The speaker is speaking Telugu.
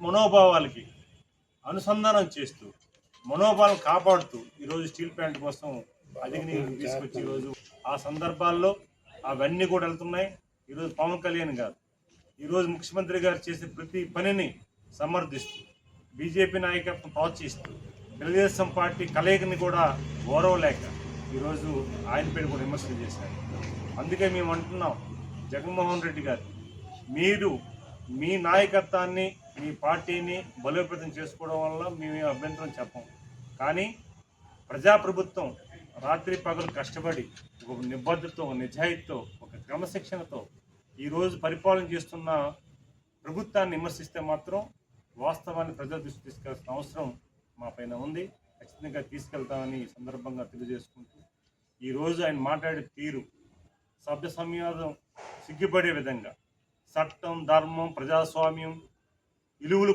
మనోభావాలకి అనుసంధానం చేస్తూ మనోభావాలను కాపాడుతూ ఈరోజు స్టీల్ ప్లాంట్ కోసం అధిక నీరు తీసుకొచ్చి ఈరోజు ఆ సందర్భాల్లో అవన్నీ కూడా వెళ్తున్నాయి. ఈరోజు పవన్ కళ్యాణ్ గారు ఈరోజు ముఖ్యమంత్రి గారు చేసే ప్రతి పనిని సమర్థిస్తూ బీజేపీ నాయకత్వం ప్రోత్సహిస్తూ తెలుగుదేశం పార్టీ కలయికని కూడా ఓరవలేక ఈరోజు ఆయన పేరు కూడా విమర్శలు చేశారు. అందుకే మేము అంటున్నాం జగన్మోహన్ రెడ్డి గారు మీరు మీ నాయకత్వాన్ని మీ పార్టీని బలోపేతం చేసుకోవడం వల్ల మేము అభ్యంతరం చెప్పం. కానీ ప్రజాప్రభుత్వం రాత్రి పగలు కష్టపడి ఒక నిబద్ధతతో ఒక నిజాయితీతో ఒక క్రమశిక్షణతో ఈరోజు పరిపాలన చేస్తున్న ప్రభుత్వాన్ని విమర్శిస్తే మాత్రం వాస్తవాన్ని ప్రజల దృష్టి తీసుకెళ్ళాల్సిన అవసరం మా పైన ఉంది. ఖచ్చితంగా తీసుకెళ్తామని ఈ సందర్భంగా తెలియజేసుకుంటూ ఈరోజు ఆయన మాట్లాడే తీరు సభ్య సంయోగం సిగ్గుపడే విధంగా చట్టం ధర్మం ప్రజాస్వామ్యం విలువలు